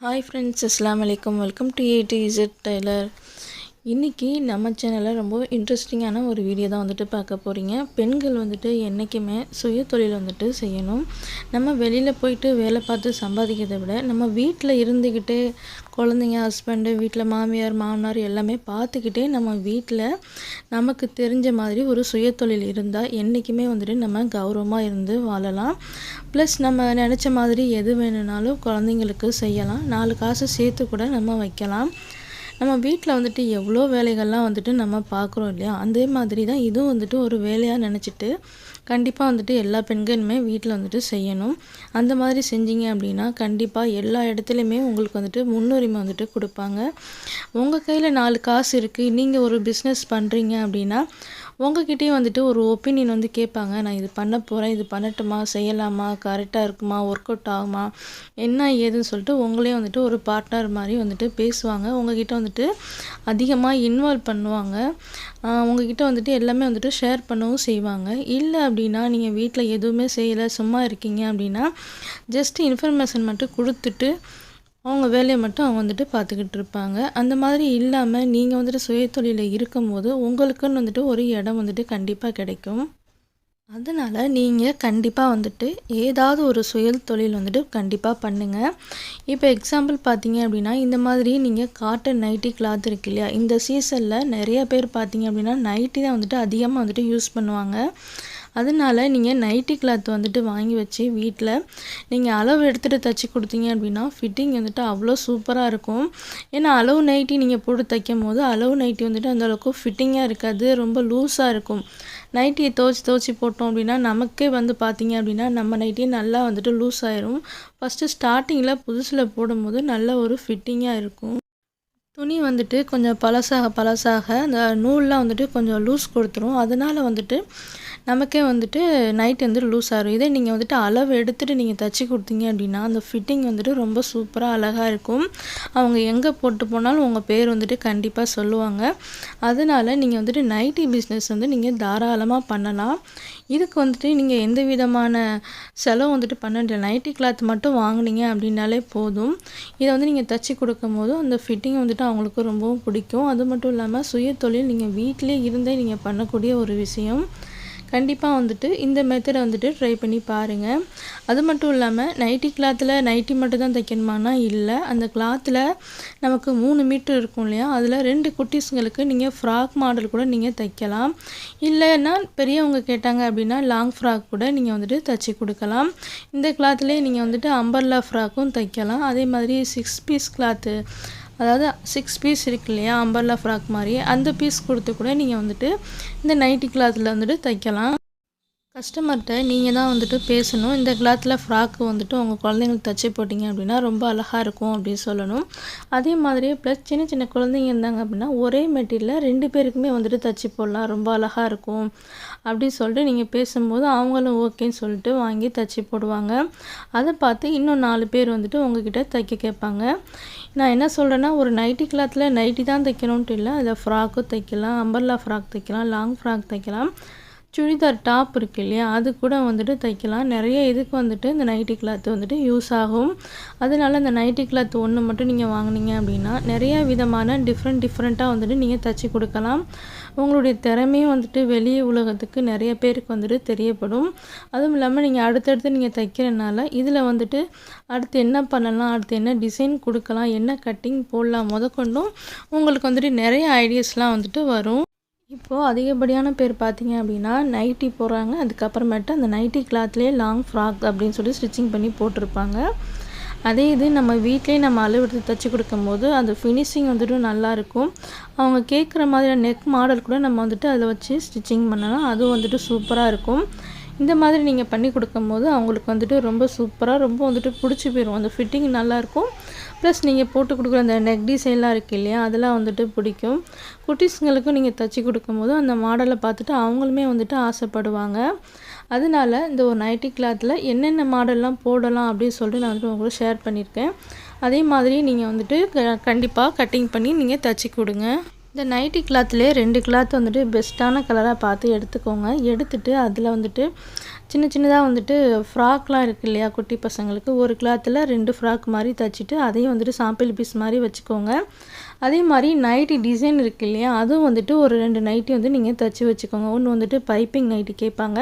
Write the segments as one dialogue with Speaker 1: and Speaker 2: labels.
Speaker 1: Hi friends அஸ்லாம் வலைக்கம் welcome to A to Z tailor இன்றைக்கி நம்ம சேனலில் ரொம்ப இன்ட்ரெஸ்டிங்கான ஒரு வீடியோ தான் வந்துட்டு பார்க்க போகிறீங்க பெண்கள் வந்துட்டு என்றைக்குமே சுய தொழில் வந்துட்டு செய்யணும். நம்ம வெளியில் போயிட்டு வேலை பார்த்து சம்பாதிக்கிறதை விட நம்ம வீட்டில் இருந்துக்கிட்டே குழந்தைங்க ஹஸ்பண்டு வீட்டில் மாமியார் மாமனார் எல்லாமே பார்த்துக்கிட்டே நம்ம வீட்டில் நமக்கு தெரிஞ்ச மாதிரி ஒரு சுய தொழில் இருந்தால் என்றைக்குமே வந்துட்டு நம்ம கௌரவமாக இருந்து வாழலாம். ப்ளஸ் நம்ம நினச்ச மாதிரி எது வேணும்னாலும் குழந்தைங்களுக்கு செய்யலாம். நாலு காசு சேர்த்து கூட நம்ம வைக்கலாம். நம்ம வீட்டில் வந்துட்டு எவ்வளோ வேலைகள்லாம் வந்துட்டு நம்ம பார்க்குறோம் இல்லையா? அதே மாதிரி தான் இதுவும் வந்துட்டு ஒரு வேலையாக நினச்சிட்டு கண்டிப்பாக வந்துட்டு எல்லா பெண்களுமே வீட்டில் வந்துட்டு செய்யணும். அந்த மாதிரி செஞ்சீங்க அப்படின்னா கண்டிப்பாக எல்லா இடத்துலையுமே உங்களுக்கு வந்துட்டு முன்னுரிமை வந்துட்டு கொடுப்பாங்க. உங்கள் கையில் நாலு காசு இருக்குது நீங்கள் ஒரு பிஸ்னஸ் பண்ணுறீங்க அப்படின்னா உங்ககிட்டயும் வந்துட்டு ஒரு ஒப்பீனியன் வந்து கேட்பாங்க. நான் இது பண்ண போகிறேன் இது பண்ணட்டுமா? செய்யலாமா? கரெக்டாக இருக்குமா? ஒர்க் அவுட் ஆகுமா? என்ன ஏதுன்னு சொல்லிட்டு உங்களே வந்துட்டு ஒரு பார்ட்னர் மாதிரி வந்துட்டு பேசுவாங்க. உங்ககிட்ட வந்துட்டு அதிகமாக இன்வால்வ் பண்ணுவாங்க. உங்ககிட்ட வந்துட்டு எல்லாமே வந்துட்டு ஷேர் பண்ணவும் செய்வாங்க. இல்லை அப்படின்னா நீங்கள் வீட்டில் எதுவுமே செய்யலை சும்மா இருக்கீங்க அப்படின்னா ஜஸ்ட் இன்ஃபர்மேஷன் மட்டும் கொடுத்துட்டு அவங்க வேலையை மட்டும் அவங்க வந்துட்டு பார்த்துக்கிட்டு இருப்பாங்க. அந்த மாதிரி இல்லாமல் நீங்கள் வந்துட்டு சுயதொழிலில் இருக்கும்போது உங்களுக்குன்னு வந்துட்டு ஒரு இடம் வந்துட்டு கண்டிப்பாக கிடைக்கும். அதனால் நீங்கள் கண்டிப்பாக வந்துட்டு ஏதாவது ஒரு சுய தொழில் வந்துட்டு கண்டிப்பாக பண்ணுங்கள் இப்போ எக்ஸாம்பிள் பார்த்தீங்க அப்படின்னா இந்த மாதிரி நீங்கள் காட்டன் நைட்டி கிளாத் இருக்கு இல்லையா? இந்த சீசனில் நிறைய பேர் பார்த்தீங்க அப்படின்னா நைட்டி தான் வந்துட்டு அதிகமாக வந்துட்டு யூஸ் பண்ணுவாங்க. அதனால நீங்கள் நைட்டி கிளாத் வந்துட்டு வாங்கி வச்சு வீட்டில் நீங்கள் அளவு எடுத்துகிட்டு தைச்சி கொடுத்தீங்க அப்படின்னா ஃபிட்டிங் வந்துட்டு அவ்வளோ சூப்பராக இருக்கும். ஏன்னா அளவு நைட்டி நீங்கள் போட்டு தைக்கும் போது அளவு நைட்டி வந்துட்டு அந்தளவுக்கு ஃபிட்டிங்காக இருக்காது ரொம்ப லூஸாக இருக்கும். நைட்டியை துவச்சி துவச்சி போட்டோம் அப்படின்னா நமக்கே வந்து பார்த்தீங்க அப்படின்னா நம்ம நைட்டியே நல்லா வந்துட்டு லூஸ் ஆயிரும். ஃபஸ்ட்டு ஸ்டார்டிங்கில் புதுசில் போடும்போது நல்ல ஒரு ஃபிட்டிங்காக இருக்கும். துணி வந்துட்டு கொஞ்சம் பழசாக பழசாக அந்த நூல்லாம் வந்துட்டு கொஞ்சம் லூஸ் கொடுத்துரும். அதனால் வந்துட்டு நமக்கே வந்துட்டு நைட் வந்து லூஸ் ஆகும் இதே நீங்கள் வந்துட்டு அளவு எடுத்துகிட்டு நீங்கள் தைச்சி கொடுத்தீங்க அப்படின்னா அந்த ஃபிட்டிங் வந்துட்டு ரொம்ப சூப்பராக அழகாக இருக்கும். அவங்க எங்கே போட்டு போனாலும் உங்கள் பேர் வந்துட்டு கண்டிப்பாக சொல்லுவாங்க. அதனால் நீங்கள் வந்துட்டு நைட்டி பிஸ்னஸ் வந்து நீங்கள் தாராளமாக பண்ணலாம். இதுக்கு வந்துட்டு நீங்கள் எந்த விதமான செலவு வந்துட்டு பண்ண நைட்டி கிளாத் மட்டும் வாங்கினீங்க அப்படின்னாலே போதும். இதை வந்து நீங்கள் தைச்சி கொடுக்கும் போது அந்த ஃபிட்டிங் வந்துட்டு அவங்களுக்கு ரொம்பவும் பிடிக்கும். அது மட்டும் இல்லாமல் சுய தொழில் நீங்கள் வீட்டிலே இருந்தே நீங்கள் பண்ணக்கூடிய ஒரு விஷயம். கண்டிப்பாக வந்துட்டு இந்த மெத்தடை வந்துட்டு ட்ரை பண்ணி பாருங்கள் அது மட்டும் இல்லாமல் நைட்டி கிளாத்தில் நைட்டி மட்டும் தான் தைக்கணுமானா இல்லை அந்த கிளாத்தில் நமக்கு மூணு மீட்டர் இருக்கும் இல்லையா? அதில் ரெண்டு குட்டீஸுங்களுக்கு நீங்கள் ஃப்ராக் மாடல் கூட நீங்கள் தைக்கலாம். இல்லைன்னா பெரியவங்க கேட்டாங்க அப்படின்னா லாங் ஃப்ராக் கூட நீங்கள் வந்துட்டு தைச்சி கொடுக்கலாம். இந்த கிளாத்லேயே நீங்கள் வந்துட்டு அம்பர்லா ஃப்ராக்கும் தைக்கலாம். அதே மாதிரி சிக்ஸ் பீஸ் கிளாத்து அதாவது சிக்ஸ் பீஸ் இருக்கு இல்லையா அம்பர்லா ஃப்ராக் மாதிரி அந்த பீஸ் கொடுத்து கூட நீங்கள் வந்துட்டு இந்த நைட்டி கிளாத்தில் வந்துட்டு தைக்கலாம். கஸ்டமர்கிட்ட நீங்கள் தான் வந்துட்டு பேசணும். இந்த கிளாத்தில் ஃப்ராக்கு வந்துட்டு உங்கள் குழந்தைங்களுக்கு தச்சு போட்டிங்க அப்படின்னா ரொம்ப அழகாக இருக்கும் அப்படின்னு சொல்லணும். அதே மாதிரியே ப்ளஸ் சின்ன சின்ன குழந்தைங்க இருந்தாங்க அப்படின்னா ஒரே மெட்டீரியலில் ரெண்டு பேருக்குமே வந்துட்டு தைச்சி போடலாம். ரொம்ப அழகாக இருக்கும் அப்படின்னு சொல்லிட்டு நீங்கள் பேசும்போது அவங்களும் ஓகேன்னு சொல்லிட்டு வாங்கி தைச்சி போடுவாங்க. அதை பார்த்து இன்னும் நாலு பேர் வந்துட்டு உங்ககிட்ட தைக்க கேட்பாங்க. நான் என்ன சொல்கிறேன்னா ஒரு நைட்டி கிளாத்தில் நைட்டி தான் தைக்கணுன்ட்டு இல்லை. அதில் ஃப்ராக்கும் தைக்கலாம் அம்பர்லா ஃப்ராக் தைக்கலாம் லாங் ஃப்ராக் தைக்கலாம். சுடிதார் டாப் இருக்கு இல்லையா அது கூட வந்துட்டு தைக்கலாம். நிறைய இதுக்கு வந்துட்டு இந்த நைட்டி கிளாத் வந்துட்டு யூஸ் ஆகும். அதனால இந்த நைட்டி கிளாத் ஒன்று மட்டும் நீங்கள் வாங்கினீங்க அப்படின்னா நிறைய விதமான டிஃப்ரெண்ட் டிஃப்ரெண்ட்டாக வந்துட்டு நீங்கள் தைச்சி கொடுக்கலாம். உங்களுடைய திறமையும் வந்துட்டு வெளியே உலகத்துக்கு நிறைய பேருக்கு வந்துட்டு தெரியப்படும். அதுவும் இல்லாமல் நீங்கள் அடுத்தடுத்து நீங்கள் தைக்கிறனால இதில் வந்துட்டு அடுத்து என்ன பண்ணலாம் அடுத்து என்ன டிசைன் கொடுக்கலாம் என்ன கட்டிங் போடலாம் முதற்கொண்டும் உங்களுக்கு வந்துட்டு நிறைய ஐடியாஸ்லாம் வந்துட்டு வரும். இப்போது அதிகப்படியான பேர் பார்த்தீங்க அப்படின்னா நைட்டி போடுறாங்க. அதுக்கப்புறமேட்டு அந்த நைட்டி கிளாத்லேயே லாங் ஃப்ராக் அப்படின்னு சொல்லி ஸ்டிச்சிங் பண்ணி போட்டிருப்பாங்க. அதே இது நம்ம வீட்லேயே நம்ம அளவு எடுத்து தைச்சி கொடுக்கும்போது அந்த ஃபினிஷிங் வந்துட்டு நல்லாயிருக்கும் அவங்க கேட்குற மாதிரியான நெக் மாடல் கூட நம்ம வந்துட்டு அதில் வச்சு ஸ்டிச்சிங் பண்ணலாம். அதுவும் வந்துட்டு சூப்பராக இருக்கும். இந்த மாதிரி நீங்கள் பண்ணி கொடுக்கும்போது அவங்களுக்கு வந்துட்டு ரொம்ப சூப்பராக ரொம்ப வந்துட்டு பிடிச்சி போயிடும் அந்த ஃபிட்டிங் நல்லாயிருக்கும். ப்ளஸ் நீங்கள் போட்டு கொடுக்குற அந்த நெக் டிசைன்லாம் இருக்குது இல்லையா? அதெல்லாம் வந்துட்டு பிடிக்கும். குட்டீஸுங்களுக்கும் நீங்கள் தைச்சி கொடுக்கும்போது அந்த மாடலை பார்த்துட்டு அவங்களுமே வந்துட்டு ஆசைப்படுவாங்க. அதனால இந்த ஒரு நைட்டி கிளாத்தில் என்னென்ன மாடல்லாம் போடலாம் அப்படின்னு சொல்லிட்டு நான் வந்துட்டு உங்களுக்கு ஷேர் பண்ணியிருக்கேன். அதே மாதிரி நீங்கள் வந்துட்டு க கண்டிப்பாக கட்டிங் பண்ணி நீங்கள் தைச்சி கொடுங்க. இந்த நைட்டி கிளாத்லேயே ரெண்டு கிளாத் வந்துட்டு பெஸ்ட்டான கலராக பார்த்து எடுத்துக்கோங்க. எடுத்துட்டு அதில் வந்துட்டு சின்ன சின்னதாக வந்துட்டு ஃப்ராக்லாம் இருக்குது இல்லையா குட்டி பசங்களுக்கு? ஒரு கிளாத்தில் ரெண்டு ஃப்ராக் மாதிரி தைச்சிட்டு அதையும் வந்துட்டு சாம்பிள் பீஸ் மாதிரி வச்சுக்கோங்க. அதே மாதிரி நைட்டி டிசைன் இருக்குது இல்லையா அதுவும் வந்துட்டு ஒரு ரெண்டு நைட்டி வந்து நீங்கள் தைச்சி வச்சுக்கோங்க. ஒன்று வந்துட்டு பைப்பிங் நைட்டி கேட்பாங்க.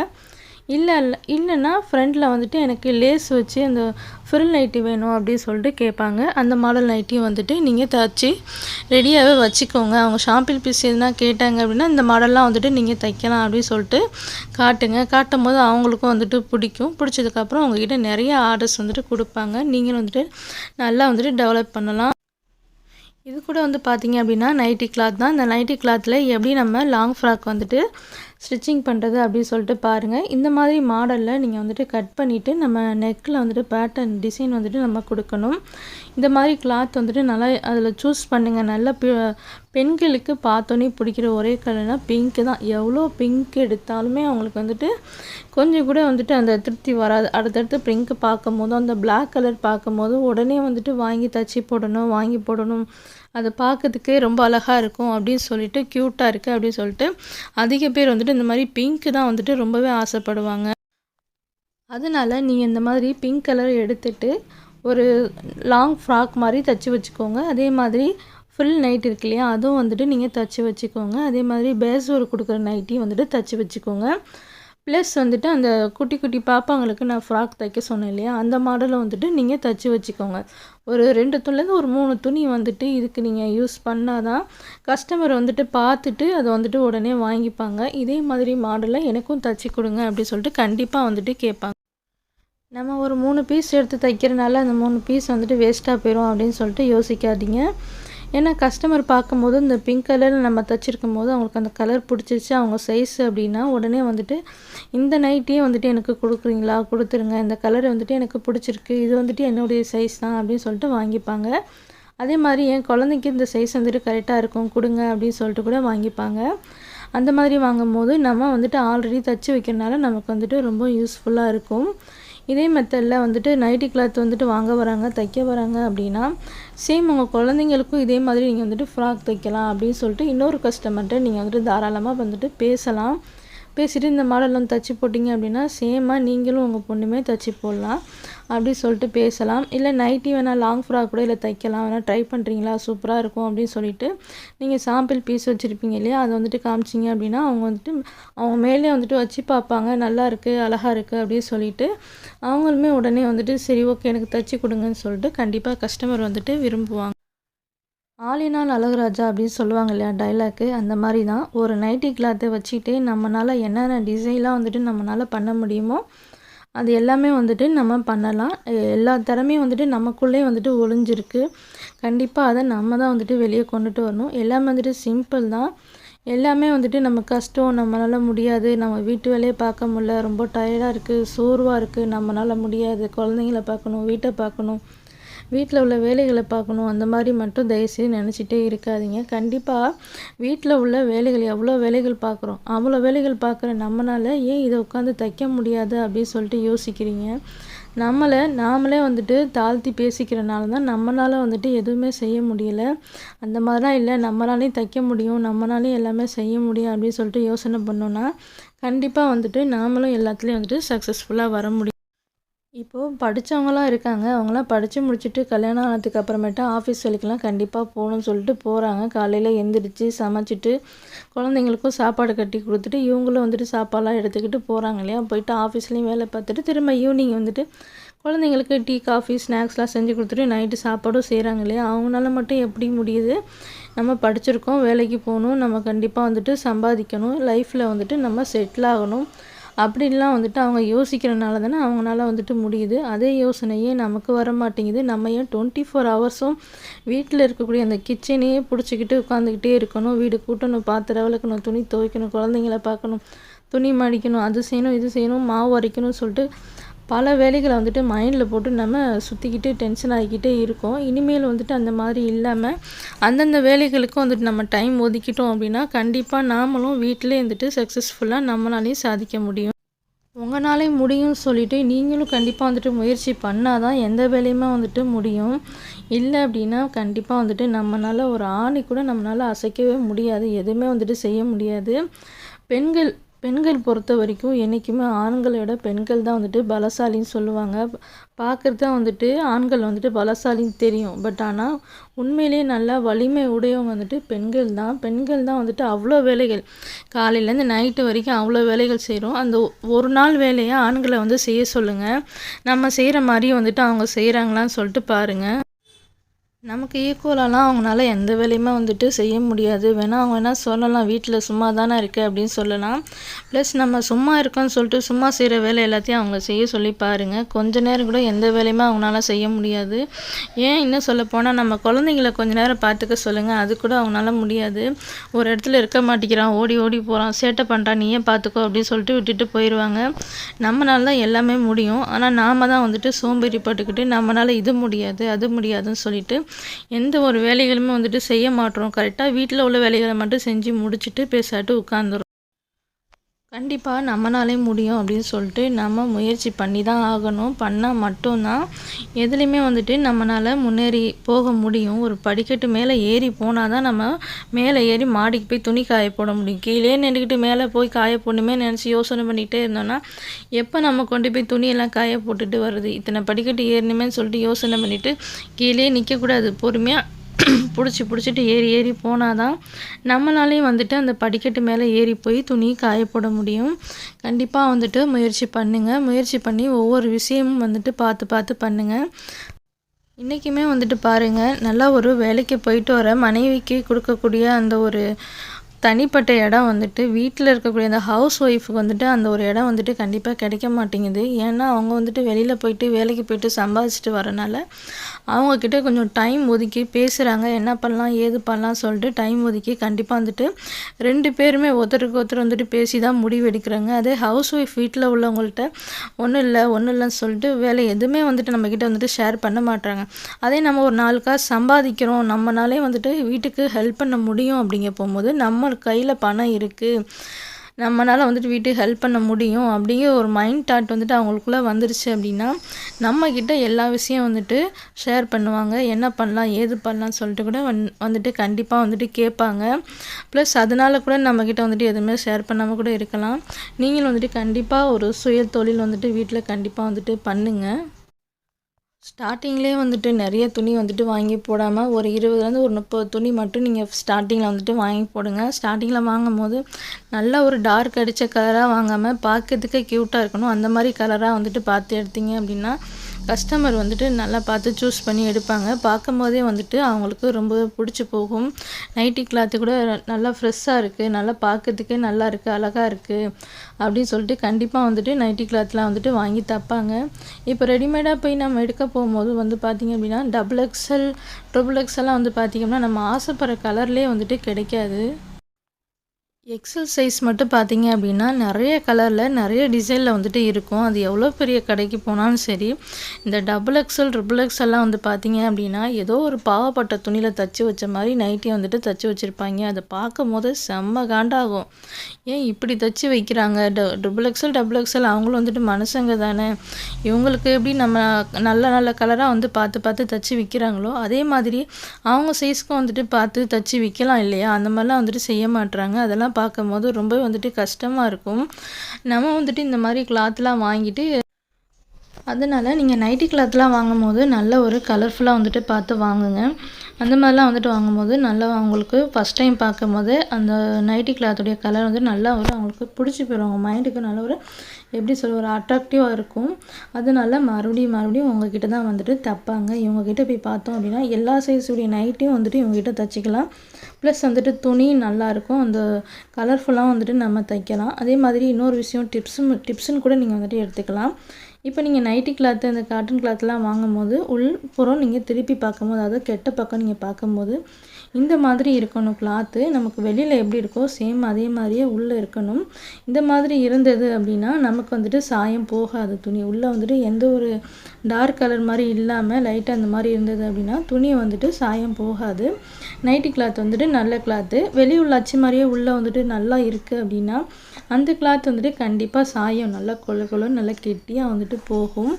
Speaker 1: இல்லை இல்லை இல்லைன்னா ஃப்ரண்டில் வந்துட்டு எனக்கு லேஸ் வச்சு அந்த ஃப்ரில் நைட்டி வேணும் அப்படின்னு சொல்லிட்டு கேட்பாங்க. அந்த மாடல் நைட்டியும் வந்துட்டு நீங்கள் தைச்சி ரெடியாகவே வச்சுக்கோங்க. அவங்க ஷாம்பிள் பீஸ் எதுனா கேட்டாங்க அப்படின்னா இந்த மாடல்லாம் வந்துட்டு நீங்கள் தைக்கலாம் அப்படின்னு சொல்லிட்டு காட்டுங்க. காட்டும் போது அவங்களுக்கும் வந்துட்டு பிடிக்கும். பிடிச்சதுக்கப்புறம் அவங்கக்கிட்ட நிறைய ஆர்டர்ஸ் வந்துட்டு கொடுப்பாங்க. நீங்களும் வந்துட்டு நல்லா வந்துட்டு டெவலப் பண்ணலாம். இது கூட வந்து பார்த்தீங்க அப்படின்னா நைட்டி கிளாத் தான். இந்த நைட்டி கிளாத்தில் எப்படி நம்ம லாங் ஃப்ராக் வந்துட்டு ஸ்டிச்சிங் பண்ணுறது அப்படின்னு சொல்லிட்டு பாருங்கள் இந்த மாதிரி மாடலில் நீங்கள் வந்துட்டு கட் பண்ணிவிட்டு நம்ம நெக்கில் வந்துட்டு பேட்டர்ன் டிசைன் வந்துட்டு நம்ம கொடுக்கணும். இந்த மாதிரி கிளாத் வந்துட்டு நல்லா அதில் சூஸ் பண்ணுங்கள் நல்ல பெண்களுக்கு பார்த்தோன்னே பிடிக்கிற ஒரே கலர்னால் பிங்க்கு தான். எவ்வளோ பிங்க் எடுத்தாலுமே அவங்களுக்கு வந்துட்டு கொஞ்சம் கூட வந்துட்டு அந்த திருப்தி வராது. அடுத்தடுத்து பிங்க்கு பார்க்கும் போதும் அந்த பிளாக் கலர் பார்க்கும் போதும் உடனே வந்துட்டு வாங்கி தச்சு போடணும் வாங்கி போடணும். அது பார்க்கறதுக்கே ரொம்ப அழகாக இருக்கும் அப்படின்னு சொல்லிட்டு க்யூட்டாக இருக்குது அப்படின்னு சொல்லிட்டு அதிக பேர் வந்துட்டு இந்த மாதிரி பிங்க்கு தான் வந்துட்டு ரொம்பவே ஆசைப்படுவாங்க. அதனால் நீங்கள் இந்த மாதிரி பிங்க் கலர் எடுத்துட்டு ஒரு லாங் ஃப்ராக் மாதிரி தைச்சி வச்சுக்கோங்க. அதே மாதிரி ஃபுல் நைட் இருக்கு இல்லையா அதுவும் வந்துட்டு நீங்கள் தச்சு வச்சுக்கோங்க. அதே மாதிரி பேஸ் ஒரு கொடுக்குற நைட்டியும் வந்துட்டு தைச்சி வச்சுக்கோங்க. ப்ளஸ் வந்துட்டு அந்த குட்டி குட்டி பாப்பாங்களுக்கு நான் ஃப்ராக் தைக்க சொன்னேன் இல்லையா அந்த மாடலை வந்துட்டு நீங்கள் தைச்சி வச்சுக்கோங்க. ஒரு ரெண்டு துணிலேருந்து ஒரு மூணு துணி வந்துட்டு இதுக்கு நீங்கள் யூஸ் பண்ணால் தான் கஸ்டமர் வந்துட்டு பார்த்துட்டு அதை வந்துட்டு உடனே வாங்கிப்பாங்க. இதே மாதிரி மாடலை எனக்கும் தைச்சி கொடுங்க அப்படி சொல்லிட்டு கண்டிப்பாக வந்துட்டு கேட்பாங்க. நம்ம ஒரு மூணு பீஸ் எடுத்து தைக்கிறனால அந்த மூணு பீஸ் வந்துட்டு வேஸ்ட்டாக போயிடும் அப்படின்னு சொல்லிட்டு யோசிக்காதீங்க. ஏன்னா கஸ்டமர் பார்க்கும்போது இந்த பிங்க் கலரில் நம்ம தைச்சிருக்கும் போது அவங்களுக்கு அந்த கலர் பிடிச்சிருச்சு அவங்க சைஸ் அப்படின்னா உடனே வந்துட்டு இந்த நைட்டியே வந்துட்டு எனக்கு கொடுக்குறீங்களா? கொடுத்துருங்க. இந்த கலர் வந்துட்டு எனக்கு பிடிச்சிருக்கு. இது வந்துட்டு என்னுடைய சைஸ் தான் அப்படின்னு சொல்லிட்டு வாங்கிப்பாங்க. அதே மாதிரி என் குழந்தைக்கு இந்த சைஸ் வந்துட்டு கரெக்டாக இருக்கும் கொடுங்க அப்படின்னு சொல்லிட்டு கூட வாங்கிப்பாங்க. அந்த மாதிரி வாங்கும்போது நம்ம வந்துட்டு ஆல்ரெடி தைச்சி வைக்கிறனால நமக்கு வந்துட்டு ரொம்ப யூஸ்ஃபுல்லாக இருக்கும். இதே மெத்தடில் வந்துட்டு நைட்டி கிளாத் வந்துட்டு வாங்க வராங்க தைக்க வராங்க அப்படின்னா சேம் உங்கள் குழந்தைங்களுக்கும் இதே மாதிரி நீங்கள் வந்துட்டு ஃப்ராக் தைக்கலாம் அப்படின்னு சொல்லிட்டு இன்னொரு கஸ்டமர்கிட்ட நீங்கள் வந்துட்டு தாராளமாக வந்துட்டு பேசலாம். பேசிட்டு இந்த மாடல் வந்து தைச்சி போட்டிங்க அப்படின்னா சேமாக நீங்களும் உங்கள் பொண்ணுமே தைச்சி போடலாம். அப்படி சொல்லிட்டு பேசலாம். இல்லை நைட்டி வேணால் லாங் ஃப்ராக் கூட இல்லை தைக்கலாம். வேணால் ட்ரை பண்ணுறீங்களா சூப்பராக இருக்கும் அப்படின்னு சொல்லிட்டு நீங்கள் சாம்பிள் பீஸ் வச்சுருப்பீங்க இல்லையா? அதை வந்துட்டு காமிச்சிங்க அப்படின்னா அவங்க வந்துட்டு அவங்க மேலே வந்துட்டு வச்சு பார்ப்பாங்க. நல்லா இருக்குது அழகாக இருக்குது அப்படின்னு சொல்லிட்டு அவங்களுமே உடனே வந்துட்டு சரி ஓகே எனக்கு தைச்சி கொடுங்கன்னு சொல்லிட்டு கண்டிப்பாக கஸ்டமர் வந்துட்டு விரும்புவாங்க. ஆளினால் அழகுராஜா அப்படின்னு சொல்லுவாங்க இல்லையா? டைலாக்கு அந்த மாதிரி தான். ஒரு நைட்டி கிளாத்தை வச்சுக்கிட்டே நம்மளால் என்னென்ன டிசைன்லாம் வந்துட்டு நம்மளால் பண்ண முடியுமோ அது எல்லாமே வந்துட்டு நம்ம பண்ணலாம். எல்லா திறமையும் வந்துட்டு நமக்குள்ளே வந்துட்டு ஒளிஞ்சிருக்கு. கண்டிப்பாக அதை நம்ம தான் வந்துட்டு வெளியே கொண்டுட்டு வரணும். எல்லாமே வந்துட்டு சிம்பிள் தான். எல்லாமே வந்துட்டு நம்ம கஷ்டம் நம்மளால் முடியாது. நம்ம வீட்டு வேலையை பார்க்க முடில ரொம்ப டயர்டாக இருக்குது சோர்வாக இருக்குது நம்மளால் முடியாது. குழந்தைங்கள பார்க்கணும் வீட்டை பார்க்கணும். வீட்டில் உள்ள வேலைகளை பார்க்கணும் அந்த மாதிரி மட்டும் தயவுசெய்து நினச்சிட்டே இருக்காதீங்க. கண்டிப்பாக வீட்டில் உள்ள வேலைகள் எவ்வளோ வேலைகள் பார்க்குறோம் அவ்வளோ வேலைகள் பார்க்குற நம்மளால் ஏன் இதை உட்காந்து தைக்க முடியாது அப்படின்னு சொல்லிட்டு யோசிக்கிறீங்க. நம்மளை நாமளே வந்துட்டு தாழ்த்தி பேசிக்கிறனால தான் நம்மளால் வந்துட்டு எதுவுமே செய்ய முடியல. அந்த மாதிரிலாம் இல்லை நம்மளாலையும் தைக்க முடியும் நம்மளாலையும் எல்லாமே செய்ய முடியும் அப்படின்னு சொல்லிட்டு யோசனை பண்ணோன்னா கண்டிப்பாக வந்துட்டு நாமளும் எல்லாத்துலேயும் வந்துட்டு சக்ஸஸ்ஃபுல்லாக வர முடியும். இப்போது படித்தவங்களாம் இருக்காங்க. அவங்களாம் படித்து முடிச்சுட்டு கல்யாணம் ஆனதுக்கு அப்புறமேட்டு ஆஃபீஸ் வேலைக்கெல்லாம் கண்டிப்பாக போகணும்னு சொல்லிட்டு போகிறாங்க காலையில் எழுந்திரிச்சு சமைச்சிட்டு குழந்தைங்களுக்கும் சாப்பாடு கட்டி கொடுத்துட்டு இவங்களும் வந்துட்டு சாப்பாடெலாம் எடுத்துக்கிட்டு போகிறாங்க இல்லையா? போயிட்டு ஆஃபீஸ்லேயும் வேலை பார்த்துட்டு திரும்ப ஈவினிங் வந்துட்டு குழந்தைங்களுக்கு டீ காஃபி ஸ்நாக்ஸ்லாம் செஞ்சு கொடுத்துட்டு நைட்டு சாப்பாடும் செய்கிறாங்க இல்லையா? அவங்களால மட்டும் எப்படி முடியுது? நம்ம படிச்சிருக்கோம் வேலைக்கு போகணும். நம்ம கண்டிப்பாக வந்துட்டு சம்பாதிக்கணும். லைஃப்பில் வந்துட்டு நம்ம செட்டில் ஆகணும். அப்படின்லாம் வந்துட்டு அவங்க யோசிக்கிறனால தானே அவங்களால வந்துட்டு முடியுது. அதே யோசனையே நமக்கு வர மாட்டேங்குது நம்ம ஏன் டுவெண்ட்டி ஃபோர் ஹவர்ஸும் வீட்டில் இருக்கக்கூடிய அந்த கிச்சனையே பிடிச்சிக்கிட்டு உட்காந்துக்கிட்டே இருக்கணும். வீடு கூட்டணும் பாத்திரம் விளக்கணும் துணி துவைக்கணும் குழந்தைங்கள பார்க்கணும் துணி மடிக்கணும் அது செய்யணும் இது செய்யணும் மாவு அரைக்கணும்னு சொல்லிட்டு பல வேலைகளை வந்துட்டு மைண்டில் போட்டு நம்ம சுற்றிக்கிட்டு டென்ஷன் ஆகிக்கிட்டே இருக்கோம். இனிமேல் வந்துட்டு அந்த மாதிரி இல்லாமல் அந்தந்த வேலைகளுக்கும் வந்துட்டு நம்ம டைம் ஒதுக்கிட்டோம் அப்படின்னா கண்டிப்பாக நாமளும் வீட்டிலே இருந்துட்டு சக்ஸஸ்ஃபுல்லாக நம்மளாலையும் சாதிக்க முடியும். உங்களாலே முடியும்னு சொல்லிட்டு நீங்களும் கண்டிப்பாக வந்துட்டு முயற்சி பண்ணால் தான் எந்த வேலையுமே வந்துட்டு முடியும். இல்லை அப்படின்னா கண்டிப்பாக வந்துட்டு நம்மளால் ஒரு ஆணி கூட நம்மளால் அசைக்கவே முடியாது. எதுவுமே வந்துட்டு செய்ய முடியாது. பெண்கள் பெண்கள் பொறுத்த வரைக்கும் என்றைக்குமே ஆண்களை விட பெண்கள் தான் வந்துட்டு பலசாலின்னு சொல்லுவாங்க. பார்க்குறது தான் வந்துட்டு ஆண்கள் வந்துட்டு பலசாலின்னு தெரியும். பட் ஆனால் உண்மையிலேயே நல்லா வலிமை உடையவங்க வந்துட்டு பெண்கள் தான். பெண்கள் தான் வந்துட்டு அவ்வளோ வேலைகள். காலையிலேருந்து நைட்டு வரைக்கும் அவ்வளோ வேலைகள் செய்கிறோம் அந்த ஒரு நாள் வேலையை ஆண்களை வந்து செய்ய சொல்லுங்கள் நம்ம செய்கிற மாதிரி வந்துட்டு அவங்க செய்கிறாங்களான்னு சொல்லிட்டு பாருங்கள் நமக்கு ஈக்குவலாலாம் அவங்களால எந்த வேலையுமே வந்துட்டு செய்ய முடியாது. வேணால் அவங்க வேணால் சொல்லலாம் வீட்டில் சும்மா தானே இருக்கு அப்படின்னு சொல்லலாம். ப்ளஸ் நம்ம சும்மா இருக்கோம்னு சொல்லிட்டு சும்மா செய்கிற வேலை எல்லாத்தையும் அவங்க செய்ய சொல்லி பாருங்கள் கொஞ்ச நேரம் கூட எந்த வேலையுமே அவங்களால செய்ய முடியாது. ஏன் இன்னும் சொல்ல போனால் நம்ம குழந்தைங்கள கொஞ்ச நேரம் பார்த்துக்க சொல்லுங்கள் அது கூட அவங்களால முடியாது. ஒரு இடத்துல இருக்க மாட்டேங்கிறான் ஓடி ஓடி போகிறான் சேட்டை பண்ணுறான் நீயே பார்த்துக்கோ அப்படின்னு சொல்லிட்டு விட்டுட்டு போயிடுவாங்க நம்மளால தான் எல்லாமே முடியும். ஆனால் நாம் தான் வந்துட்டு சோம்பேறி பட்டுக்கிட்டு நம்மளால் இது முடியாது அது முடியாதுன்னு சொல்லிட்டு எந்த ஒரு வேலைகளுமே வந்துட்டு செய்ய மாட்டோம். கரெக்டாக வீட்டில் உள்ள வேலைகளை மட்டும் செஞ்சு முடிச்சுட்டு பேசாட்டு உட்காந்துரும் கண்டிப்பாக நம்மளாலே முடியும் அப்படின்னு சொல்லிட்டு நம்ம முயற்சி பண்ணி தான் ஆகணும். பண்ணால் மட்டும்தான் எதுலேயுமே வந்துட்டு நம்மளால் முன்னேறி போக முடியும். ஒரு படிக்கட்டு மேலே ஏறி போனால் தான் நம்ம மேலே ஏறி மாடிக்கு போய் துணி காய போட முடியும். கீழே நின்றுக்கிட்டு மேலே போய் காய போடணுமே நினச்சி யோசனை பண்ணிகிட்டே இருந்தோன்னா எப்போ நம்ம கொண்டு போய் துணியெல்லாம் காய போட்டுட்டு வருது இத்தனை படிக்கட்டு ஏறணுமேனு சொல்லிட்டு யோசனை பண்ணிவிட்டு கீழே நிற்கக்கூடாது பொறுமையாக பிடிச்சி பிடிச்சிட்டு ஏறி ஏறி போனால் தான் நம்மளாலையும் வந்துட்டு அந்த படிக்கட்டு மேலே ஏறி போய் துணி காய போட முடியும். கண்டிப்பாக வந்துட்டு முயற்சி பண்ணுங்கள் முயற்சி பண்ணி ஒவ்வொரு விஷயமும் வந்துட்டு பார்த்து பார்த்து பண்ணுங்கள் இன்றைக்குமே வந்துட்டு பாருங்கள் நல்லா ஒரு வேலைக்கு போயிட்டு வர மனைவிக்கு கொடுக்கக்கூடிய அந்த ஒரு தனிப்பட்ட இடம் வந்துட்டு வீட்டில் இருக்கக்கூடிய அந்த ஹவுஸ் ஒய்ஃபுக்கு வந்துட்டு அந்த ஒரு இடம் வந்துட்டு கண்டிப்பாக கிடைக்க மாட்டேங்குது. ஏன்னா அவங்க வந்துட்டு வெளியில் போயிட்டு வேலைக்கு போயிட்டு சம்பாதிச்சிட்டு வரனால அவங்கக்கிட்ட கொஞ்சம் டைம் ஒதுக்கி பேசுகிறாங்க என்ன பண்ணலாம் ஏது பண்ணலாம் சொல்லிட்டு டைம் ஒதுக்கி கண்டிப்பாக வந்துட்டு ரெண்டு பேருமே ஒருத்தருக்கு ஒருத்தர் வந்துட்டு பேசி தான் முடிவு எடுக்கிறாங்க அதே ஹவுஸ் ஒய்ஃப் வீட்டில் உள்ளவங்கள்ட்ட ஒன்றும் இல்லை ஒன்றும் இல்லைன்னு சொல்லிட்டு வேலை எதுவுமே வந்துட்டு நம்மக்கிட்ட வந்துட்டு ஷேர் பண்ண மாட்டாங்க அதே நம்ம ஒரு நாலு காசு சம்பாதிக்கிறோம். நம்மனாலே வந்துட்டு வீட்டுக்கு ஹெல்ப் பண்ண முடியும் அப்படிங்க போகும்போது நம்ம கையில் பணம் இருக்குது நம்மளால் வந்துட்டு வீட்டுக்கு ஹெல்ப் பண்ண முடியும். அப்படிங்கிற ஒரு மைண்ட் தாட் வந்துட்டு அவங்களுக்குள்ளே வந்துருச்சு அப்படின்னா நம்மக்கிட்ட எல்லா விஷயம் வந்துட்டு ஷேர் பண்ணுவாங்க. என்ன பண்ணலாம் ஏது பண்ணலாம்னு சொல்லிட்டு கூட வந் வந்துட்டு கண்டிப்பாக வந்துட்டு கேட்பாங்க. ப்ளஸ் அதனால் கூட நம்மக்கிட்ட வந்துட்டு எதுவுமே ஷேர் பண்ணாமல் கூட இருக்கலாம். நீங்களும் வந்துட்டு கண்டிப்பாக ஒரு சுய தொழில் வந்துட்டு வீட்டில் கண்டிப்பாக வந்துட்டு பண்ணுங்கள் ஸ்டார்டிங்லேயே வந்துட்டு நிறைய துணி வந்துட்டு வாங்கி போடாமல் ஒரு இருபதுலேருந்து ஒரு முப்பது துணி மட்டும் நீங்கள் ஸ்டார்டிங்கில் வந்துட்டு வாங்கி போடுங்க. ஸ்டார்டிங்கில் வாங்கும் போது நல்ல ஒரு டார்க் அடித்த கலராக வாங்காமல் பார்க்கறதுக்கே க்யூட்டாக இருக்கணும். அந்த மாதிரி கலராக வந்துட்டு பார்த்து எடுத்தீங்க அப்படின்னா கஸ்டமர் வந்துட்டு நல்லா பார்த்து சூஸ் பண்ணி எடுப்பாங்க. பார்க்கும் போதே வந்துட்டு அவங்களுக்கு ரொம்ப பிடிச்சி போகும். நைட்டி கிளாத்து கூட நல்லா ஃப்ரெஷ்ஷாக இருக்குது நல்லா பார்க்கறதுக்கே நல்லா இருக்குது அழகாக இருக்குது அப்படின்னு சொல்லிட்டு கண்டிப்பாக வந்துட்டு நைட்டி கிளாத்லாம் வந்துட்டு வாங்கி தப்பாங்க. இப்போ ரெடிமேடாக போய் நம்ம எடுக்க போகும்போது வந்து பார்த்திங்க அப்படின்னா டபுள் எக்ஸல் ட்ரிபிள் எக்ஸ்எல்லாம் வந்து பார்த்திங்கன்னா நம்ம ஆசைப்படுற கலர்லேயே வந்துட்டு கிடைக்காது. எக்ஸல் சைஸ் மட்டும் பார்த்தீங்க அப்படின்னா நிறைய கலரில் நிறைய டிசைனில் வந்துட்டு இருக்கும். அது எவ்வளோ பெரிய கடைக்கு போனாலும் சரி இந்த டபுள் எக்ஸல் ட்ரிபிள் எக்ஸல்லாம் வந்து பார்த்தீங்க அப்படின்னா ஏதோ ஒரு பாவப்பட்ட துணியில் தச்சு வச்ச மாதிரி நைட்டி வந்துட்டு தச்சு வச்சுருப்பாங்க. அதை பார்க்கும் போது செம்ம காண்டாகும். ஏன் இப்படி தச்சு வைக்கிறாங்க? ட ட்ரிபிள் எக்ஸல் டபுள் எக்ஸல் அவங்களும் வந்துட்டு மனுஷங்க தானே. இவங்களுக்கு எப்படி நம்ம நல்ல நல்ல கலராக வந்து பார்த்து பார்த்து தச்சு விற்கிறாங்களோ அதே மாதிரி அவங்க சைஸ்க்கும் வந்துட்டு பார்த்து தச்சு விற்கலாம் இல்லையா? அந்த மாதிரிலாம் வந்துட்டு செய்ய மாட்டுறாங்க அதெல்லாம் பார்க்கும்போது ரொம்ப வந்துட்டு கஷ்டமாக இருக்கும். நம்ம வந்துட்டு இந்த மாதிரி கிளாத்லாம் வாங்கிட்டு அதனால் நீங்கள் நைட்டி கிளாத்லாம் வாங்கும்போது நல்ல ஒரு கலர்ஃபுல்லாக வந்துட்டு பார்த்து வாங்குங்க. அந்த மாதிரிலாம் வந்துட்டு வாங்கும்போது நல்லா அவங்களுக்கு ஃபஸ்ட் டைம் பார்க்கும்போது அந்த நைட்டி கிளாத்துடைய கலர் வந்து நல்லா ஒரு அவங்களுக்கு பிடிச்சி போயிடும். அவங்க மைண்டுக்கு நல்ல ஒரு எப்படி சொல்ல ஒரு அட்ராக்டிவாக இருக்கும். அதனால மறுபடியும் மறுபடியும் உங்ககிட்ட தான் வந்துட்டு தைப்பாங்க. இவங்கக்கிட்ட போய் பார்த்தோம் அப்படின்னா எல்லா சைஸுடைய நைட்டையும் வந்துட்டு இவங்ககிட்ட தைச்சிக்கலாம். ப்ளஸ் வந்துட்டு துணி நல்லாயிருக்கும் அந்த கலர்ஃபுல்லாக வந்துட்டு நம்ம தைக்கலாம். அதே மாதிரி இன்னொரு விஷயம் டிப்ஸும் டிப்ஸுன்னு கூட நீங்கள் வந்துட்டு எடுத்துக்கலாம். இப்போ நீங்கள் நைட்டி கிளாத்து அந்த காட்டன் கிளாத்லாம் வாங்கும்போது உள் புறம் நீங்கள் திருப்பி பார்க்கும்போது அதாவது கெட்ட பக்கம் நீங்கள் பார்க்கும்போது இந்த மாதிரி இருக்கணும் கிளாத்து நமக்கு வெளியில் எப்படி இருக்கோ சேம் அதே மாதிரியே உள்ளே இருக்கணும். இந்த மாதிரி இருந்தது அப்படின்னா நமக்கு வந்துட்டு சாயம் போகாது. துணி உள்ளே வந்துட்டு எந்த ஒரு டார்க் கலர் மாதிரி இல்லாமல் லைட்டாக அந்த மாதிரி இருந்தது அப்படின்னா துணி வந்துட்டு சாயம் போகாது. நைட்டி கிளாத் வந்துட்டு நல்ல கிளாத்து வெளியுள்ள அச்சு மாதிரியே உள்ளே வந்துட்டு நல்லா இருக்குது அப்படின்னா அந்த கிளாத் வந்துட்டு கண்டிப்பாக சாயம். நல்லா கொல கொலன்னு நல்லா கெட்டியாக வந்துட்டு போகும்.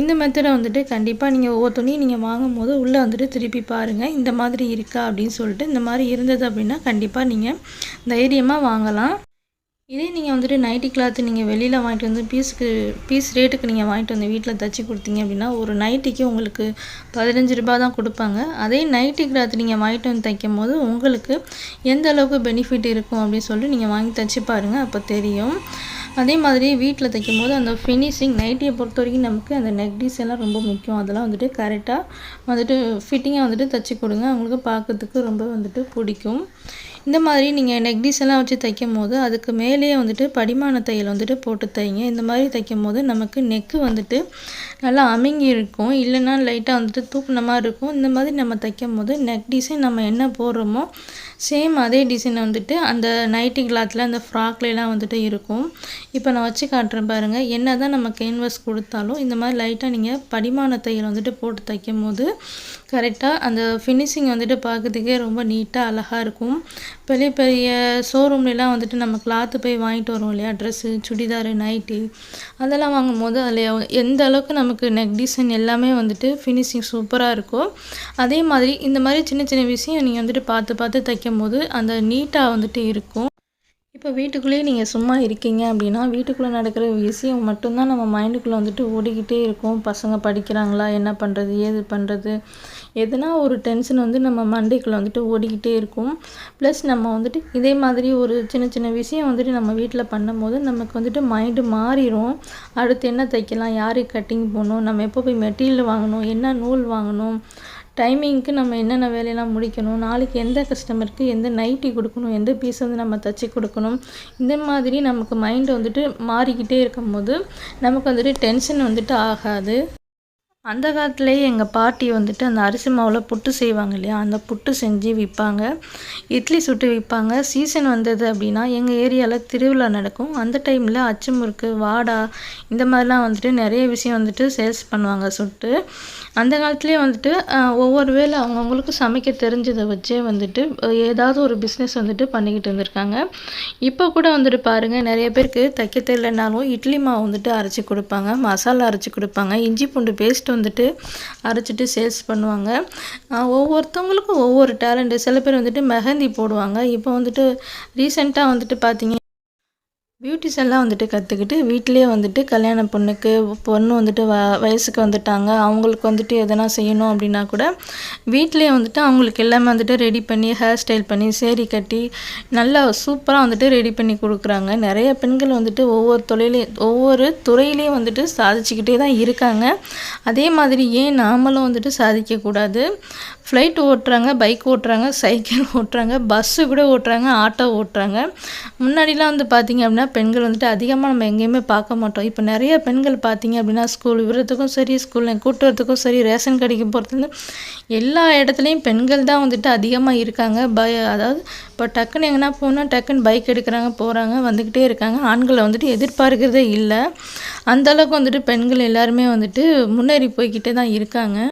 Speaker 1: இந்த மெத்தடை வந்துட்டு கண்டிப்பாக நீங்கள் ஒவ்வொரு துணியும் நீங்கள் வாங்கும் போது உள்ளே வந்துட்டு திருப்பி பாருங்கள் இந்த மாதிரி இருக்கா அப்படின்னு சொல்லிட்டு இந்த மாதிரி இருந்தது அப்படின்னா கண்டிப்பாக நீங்கள் தைரியமாக வாங்கலாம். இதே நீங்கள் வந்துட்டு நைட்டி கிளாத்து நீங்கள் வெளியில் வாங்கிட்டு வந்து பீஸுக்கு பீஸ் ரேட்டுக்கு நீங்கள் வாங்கிட்டு வந்து வீட்டில் தைச்சி கொடுத்தீங்க அப்படின்னா ஒரு நைட்டிக்கு உங்களுக்கு பதினஞ்சு ரூபா தான் கொடுப்பாங்க. அதே நைட்டி கிளாத் நீங்கள் வாங்கிட்டு வந்து தைக்கும் போது உங்களுக்கு எந்த அளவுக்கு பெனிஃபிட் இருக்கும் அப்படின்னு சொல்லிட்டு நீங்கள் வாங்கி தைச்சி பாருங்கள் அப்போ தெரியும். அதே மாதிரி வீட்டில் தைக்கும் போது அந்த ஃபினிஷிங் நைட்டியை பொறுத்த வரைக்கும் நமக்கு அந்த நெக் எல்லாம் ரொம்ப முக்கியம். அதெல்லாம் வந்துட்டு கரெக்டாக வந்துட்டு ஃபிட்டிங்காக வந்துட்டு தைச்சி கொடுங்க. அவங்களுக்கு பார்க்கறதுக்கு ரொம்ப வந்துட்டு பிடிக்கும். இந்த மாதிரி நீங்கள் நெக் எல்லாம் வச்சு தைக்கும் போது அதுக்கு மேலேயே வந்துட்டு படிமான தையல் வந்துட்டு போட்டு தைங்க. இந்த மாதிரி தைக்கும் போது நமக்கு நெக்கு வந்துட்டு நல்லா அமுங்கி இருக்கும். இல்லைன்னா லைட்டாக வந்துட்டு தூக்குன மாதிரி இருக்கும். இந்த மாதிரி நம்ம தைக்கும் போது நெக் டிசைன் நம்ம என்ன போடுறோமோ சேம் அதே டிசைன் வந்துட்டு அந்த நைட்டி கிளாத்தில் அந்த ஃப்ராக்லாம் வந்துட்டு இருக்கும். இப்போ நான் வச்சு காட்டுறேன் பாருங்கள் என்ன தான் நம்ம கேன்வஸ் கொடுத்தாலும் இந்த மாதிரி லைட்டாக நீங்கள் படிமான தையல் வந்துட்டு போட்டு தைக்கும் போது கரெக்டாக அந்த ஃபினிஷிங் வந்துட்டு பார்க்கறதுக்கே ரொம்ப நீட்டாக அழகாக இருக்கும். பெரிய பெரிய ஷோரூம்லலாம் வந்துட்டு நம்ம கிளாத்து போய் வாங்கிட்டு வரோம் இல்லையா? ட்ரெஸ்ஸு சுடிதாரு நைட்டி அதெல்லாம் வாங்கும்போது அதில் எந்த அளவுக்கு நமக்கு நெக் டிசைன் எல்லாமே வந்துட்டு ஃபினிஷிங் சூப்பராக இருக்கும் அதே மாதிரி இந்த மாதிரி சின்ன சின்ன விஷயம் நீங்கள் வந்துட்டு பார்த்து பார்த்து தைக்கும் போது அந்த நீட்டாக வந்துட்டு இருக்கும். இப்போ வீட்டுக்குள்ளேயே நீங்கள் சும்மா இருக்கீங்க அப்படின்னா வீட்டுக்குள்ளே நடக்கிற விஷயம் மட்டும்தான் நம்ம மைண்டுக்குள்ளே வந்துட்டு ஓடிக்கிட்டே இருக்கும். பசங்க படிக்கிறாங்களா? என்ன பண்ணுறது ஏது பண்ணுறது எதனா ஒரு டென்ஷன் வந்து நம்ம மண்டைக்குள்ளே வந்துட்டு ஓடிக்கிட்டே இருக்கும். ப்ளஸ் நம்ம வந்துட்டு இதே மாதிரி ஒரு சின்ன சின்ன விஷயம் வந்துட்டு நம்ம வீட்டில் பண்ணும்போது நமக்கு வந்துட்டு மைண்டு மாறிடும் அடுத்து என்ன தைக்கலாம் யாருக்கு கட்டிங் போகணும் நம்ம எப்போ போய் மெட்டீரியல் வாங்கணும் என்ன நூல் வாங்கணும் டைமிங்க்கு நம்ம என்னென்ன வேலையெல்லாம் முடிக்கணும் நாளைக்கு எந்த கஸ்டமருக்கு எந்த நைட்டி கொடுக்கணும் எந்த பீஸ் வந்து நம்ம தச்சு கொடுக்கணும் இந்த மாதிரி நமக்கு மைண்டு வந்துட்டு மாறிக்கிட்டே இருக்கும்போது நமக்கு வந்துட்டு டென்ஷன் வந்துட்டு ஆகாது. அந்த காலத்துலேயே எங்கள் பாட்டி வந்துட்டு அந்த அரிசி மாவில் புட்டு செய்வாங்க இல்லையா? அந்த புட்டு செஞ்சு விற்பாங்க இட்லி சுட்டு விற்பாங்க சீசன் வந்தது அப்படின்னா எங்கள் ஏரியாவில் திருவிழா நடக்கும். அந்த டைமில் அச்சு முறுக்கு வாடா இந்த மாதிரிலாம் வந்துட்டு நிறைய விஷயம் வந்துட்டு சேல்ஸ் பண்ணுவாங்க சுட்டு. அந்த காலத்துலேயே வந்துட்டு ஒவ்வொரு வேளை அவங்கவுங்களுக்கு சமைக்க தெரிஞ்சதை வச்சே வந்துட்டு ஏதாவது ஒரு பிஸ்னஸ் வந்துட்டு பண்ணிக்கிட்டு இருந்திருக்காங்க. இப்போ கூட வந்துட்டு பாருங்கள் நிறைய பேருக்கு தைக்க தெரியலனாலும் இட்லி மாவு வந்துட்டு அரைச்சி கொடுப்பாங்க மசாலா அரைச்சி கொடுப்பாங்க இஞ்சி பூண்டு பேஸ்ட் வந்துட்டு அரைச்சிட்டு சேல்ஸ் பண்ணுவாங்க. ஒவ்வொருத்தவங்களுக்கும் ஒவ்வொரு டேலண்ட்டு சில பேர் வந்துட்டு மெஹந்தி போடுவாங்க. இப்போ வந்துட்டு ரீசெண்டாக வந்துட்டு பார்த்தீங்க பியூட்டிஷன்லாம் வந்துட்டு கற்றுக்கிட்டு வீட்டிலே வந்துட்டு கல்யாண பொண்ணுக்கு பொண்ணு வந்துட்டு வ வயசுக்கு வந்துட்டாங்க அவங்களுக்கு வந்துட்டு எதனா செய்யணும் அப்படின்னா கூட வீட்டிலேயே வந்துட்டு அவங்களுக்கு எல்லாமே வந்துட்டு ரெடி பண்ணி ஹேர் ஸ்டைல் பண்ணி சேரி கட்டி நல்லா சூப்பராக வந்துட்டு ரெடி பண்ணி கொடுக்குறாங்க. நிறைய பெண்கள் வந்துட்டு ஒவ்வொரு தொழிலையும் ஒவ்வொரு துறையிலையும் வந்துட்டு சாதிச்சுக்கிட்டே தான் இருக்காங்க. அதே மாதிரி ஏன் நாமளும் வந்துட்டு சாதிக்கக்கூடாது? ஃப்ளைட் ஓட்டுறாங்க பைக் ஓட்டுறாங்க சைக்கிள் ஓட்டுறாங்க பஸ்ஸு கூட ஓட்டுறாங்க ஆட்டோ ஓட்டுறாங்க. முன்னாடிலாம் வந்து பார்த்திங்க அப்படின்னா பெண்கள் வந்துட்டு அதிகமாக நம்ம எங்கேயுமே பார்க்க மாட்டோம். இப்போ நிறைய பெண்கள் பார்த்தீங்க அப்படின்னா ஸ்கூல் விடுறதுக்கும் சரி ஸ்கூலில் கூட்டுறதுக்கும் சரி ரேஷன் கடைக்கு போகிறது எல்லா இடத்துலையும் பெண்கள் தான் வந்துட்டு அதிகமாக இருக்காங்க. பய அதாவது இப்போ டக்குன்னு எங்கன்னா போனால் டக்குன்னு பைக் எடுக்கிறாங்க போகிறாங்க வந்துக்கிட்டே இருக்காங்க. ஆண்களை வந்துட்டு எதிர்பார்க்கிறதே இல்லை. அந்தளவுக்கு வந்துட்டு பெண்கள் எல்லாருமே வந்துட்டு முன்னேறி போய்கிட்டே தான் இருக்காங்க.